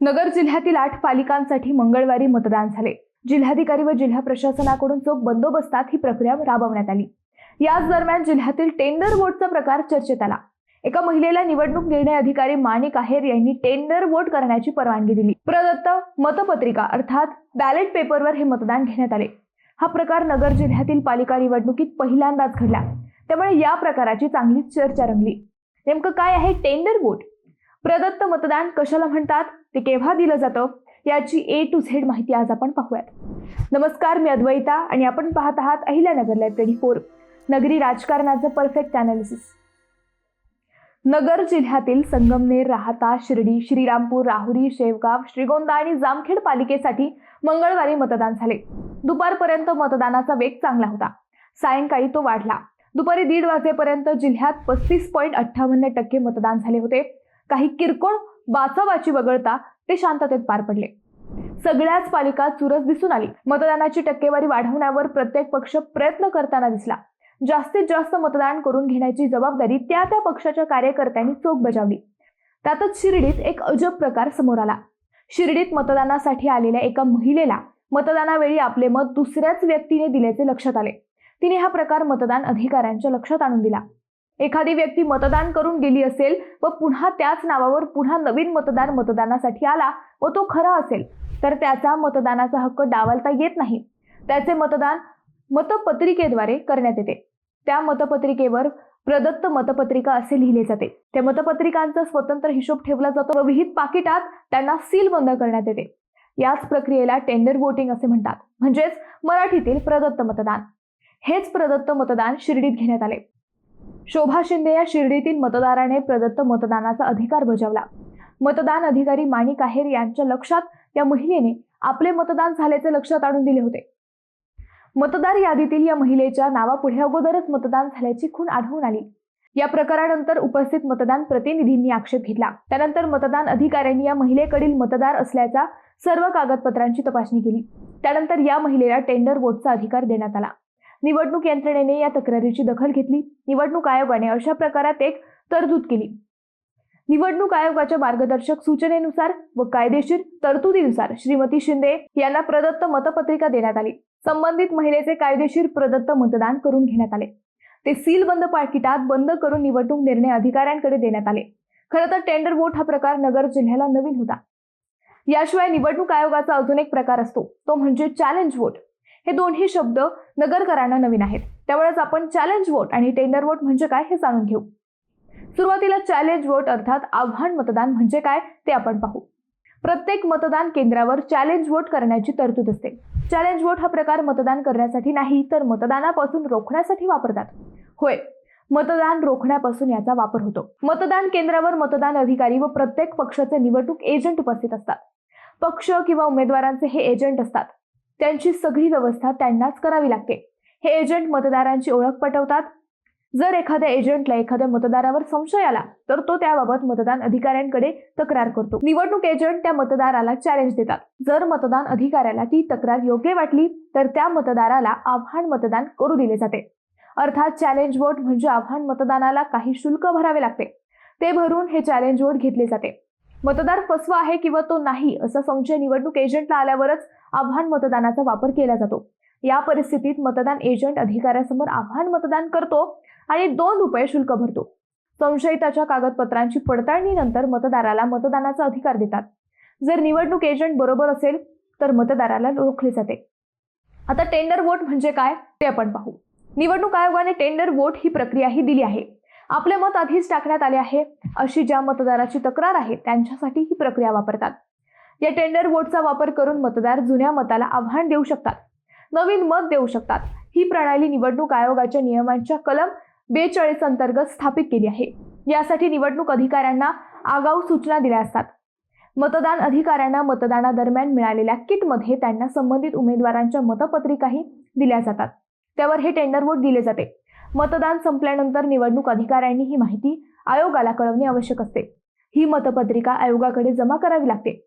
नगर जिल्ह्यातील आठ पालिकांसाठी मंगळवारी मतदान झाले. जिल्हाधिकारी व जिल्हा प्रशासनाकडून चोख बंदोबस्तात ही प्रक्रिया राबवण्यात आली. याच दरम्यान जिल्ह्यातील टेंडर वोटचा प्रकार चर्चेत आला. एका महिलेला निवडणूक निर्णय अधिकारी माणिक आहेर यांनी टेंडर वोट करण्याची परवानगी दिली. प्रदत्त मतपत्रिका अर्थात बॅलेट पेपरवर हे मतदान घेण्यात आले. हा प्रकार नगर जिल्ह्यातील पालिका निवडणुकीत पहिल्यांदाच घडला. त्यामुळे या प्रकाराची चांगली चर्चा रंगली. नेमकं काय आहे टेंडर वोट? प्रदत्त मतदान कशाला म्हणतात? ते केव्हा दिलं जातं? याची ए टू झेड माहिती आज आपण पाहूयात. नमस्कार मी अद्वैता आणि आपण पाहत आहात अहिल्यानगर लाईव्ह ट्वेंटी फोर नगरी राजकारणाचं परफेक्ट अनालिसिस नगर जिल्ह्यातील संगमनेर राहता शिर्डी श्रीरामपूर राहुरी शेवगाव श्रीगोंदा आणि जामखेड पालिकेसाठी मंगळवारी मतदान झाले. दुपारपर्यंत मतदानाचा वेग चांगला होता. सायंकाळी तो वाढला. दुपारी दीड वाजेपर्यंत जिल्ह्यात पस्तीस पॉईंट अठ्ठावन्न टक्के मतदान झाले होते. काही किरकोळ बाचाबाची वगळता ते शांततेत पार पडले. सगळ्याच पालिका चुरस दिसून आली. मतदानाची टक्केवारी वाढवण्यावर प्रत्येक पक्ष प्रयत्न करताना दिसला. जास्तीत जास्त मतदान करून घेण्याची जबाबदारी त्या त्या पक्षाच्या कार्यकर्त्यांनी चोख बजावली. त्यातच शिर्डीत एक अजब प्रकार समोर आला. शिर्डीत मतदानासाठी आलेल्या एका महिलेला मतदानावेळी आपले मत दुसऱ्याच व्यक्तीने दिल्याचे लक्षात आले. तिने हा प्रकार मतदान अधिकाऱ्यांच्या लक्षात आणून दिला. एखादी व्यक्ती मतदान करून गेली असेल व पुन्हा त्याच नावावर पुन्हा नवीन मतदार मतदानासाठी आला व तो खरा असेल तर त्याचा मतदानाचा हक्क डावलता येत नाही. त्याचे मतदान मतपत्रिकेद्वारे करण्यात येते. त्या मतपत्रिकेवर प्रदत्त मतपत्रिका असे लिहिले जाते. त्या मतपत्रिकांचा स्वतंत्र हिशोब ठेवला जातो व विहित पाकिटात त्यांना सील बंद करण्यात येते. याच प्रक्रियेला टेंडर वोटिंग असे म्हणतात. म्हणजेच मराठीतील प्रदत्त मतदान. हेच प्रदत्त मतदान शिर्डीत घेण्यात आले. शोभा शिंदे या शिर्डीतील मतदाराने प्रदत्त मतदानाचा अधिकार बजावला. मतदान अधिकारी माणिक आहेर यांच्या लक्षात या महिलेने आपले मतदान झाल्याचे लक्षात आणून दिले होते. मतदार यादीतील या महिलेच्या नावापुढे अगोदरच मतदान झाल्याची खूण आढळून आली. या प्रकारानंतर उपस्थित मतदान प्रतिनिधींनी आक्षेप घेतला. त्यानंतर मतदान अधिकाऱ्यांनी या महिलेकडील मतदार असल्याचा सर्व कागदपत्रांची तपासणी केली. त्यानंतर या महिलेला टेंडर वोटचा अधिकार देण्यात आला. निवडणूक यंत्रणेने या तक्रारीची दखल घेतली. निवडणूक आयोगाने अशा प्रकारात एक तरतूद केली. निवडणूक आयोगाच्या मार्गदर्शक सूचनेनुसार व कायदेशीर तरतुदीनुसार श्रीमती शिंदे यांना प्रदत्त मतपत्रिका देण्यात आली. संबंधित महिलेचे कायदेशीर प्रदत्त मतदान करून घेण्यात आले. ते सील बंद पाकिटात बंद करून निवडणूक निर्णय अधिकाऱ्यांकडे देण्यात आले. खरं तर टेंडर वोट हा प्रकार नगर जिल्ह्याला नवीन होता. याशिवाय निवडणूक आयोगाचा अजून एक प्रकार असतो. तो म्हणजे चॅलेंज वोट हे दोन्ही शब्द नगरकरांना नवीन आहेत. त्यावेळेस आपण चॅलेंज वोट आणि टेंडर वोट म्हणजे काय हे जाणून घेऊ. सुरुवातीला चॅलेंज वोट अर्थात आव्हान मतदान म्हणजे काय ते आपण पाहू. प्रत्येक मतदान केंद्रावर चॅलेंज वोट करण्याची तरतूद असते. चॅलेंज वोट हा प्रकार मतदान करण्यासाठी नाही तर मतदानापासून रोखण्यासाठी वापरतात. होय मतदान रोखण्यापासून याचा वापर होतो. मतदान केंद्रावर मतदान अधिकारी व प्रत्येक पक्षाचे निवडणूक एजंट उपस्थित असतात. पक्ष किंवा उमेदवारांचे हे एजंट असतात. त्यांची सगळी व्यवस्था त्यांनाच करावी लागते. हे एजंट मतदारांची ओळख पटवतात. जर एखाद्या एजंटला एखाद्या मतदारावर संशय आला तर तो त्याबाबत मतदान अधिकाऱ्यांकडे तक्रार करतो. निवडणूक एजंट त्या मतदाराला चॅलेंज देतात. जर मतदान अधिकाऱ्याला ती तक्रार योग्य वाटली तर त्या मतदाराला आव्हान मतदान करू दिले जाते. अर्थात चॅलेंज वोट म्हणजे आव्हान मतदानाला काही शुल्क भरावे लागते. ते भरून हे चॅलेंज वोट घेतले जाते. मतदार फसवा आहे किंवा तो नाही असा संशय निवडणूक एजंटला आल्यावरच आव्हान मतदानाचा वापर केला जातो. या परिस्थितीत मतदान एजंट अधिकाऱ्यासमोर आव्हान मतदान करतो आणि दोन रुपये शुल्क भरतो. संशयिताच्या कागदपत्रांची पडताळणीनंतर मतदाराला मतदानाचा अधिकार देतात. जर निवडणूक एजंट बरोबर असेल तर मतदाराला रोखले जाते. आता टेंडर वोट म्हणजे काय? ते आपण पाहू. निवडणूक आयोगाने टेंडर वोट ही प्रक्रियाही दिली आहे. आपले मत आधीच टाकण्यात आले आहे. अशी ज्या मतदाराची तक्रार आहे त्यांच्यासाठी ही प्रक्रिया वापरतात. या टेंडर वोटचा वापर करून मतदार जुन्या मताला आव्हान देऊ शकतात. नवीन मत देऊ शकतात. ही प्रणाली निवडणूक आयोगाच्या नियमांच्या कलम बेचाळीस अंतर्गत स्थापित केली आहे. यासाठी निवडणूक अधिकाऱ्यांना आगाऊ सूचना दिल्या असतात. मतदान अधिकाऱ्यांना मतदानादरम्यान मिळालेल्या किटमध्ये त्यांना संबंधित उमेदवारांच्या मतपत्रिकाही दिल्या जातात. त्यावर हे टेंडर वोट दिले जाते. मतदान संपल्यानंतर निवडणूक अधिकाऱ्यांनी ही माहिती आयोगाला कळवणे आवश्यक असते. ही मतपत्रिका आयोगाकडे जमा करावी लागते.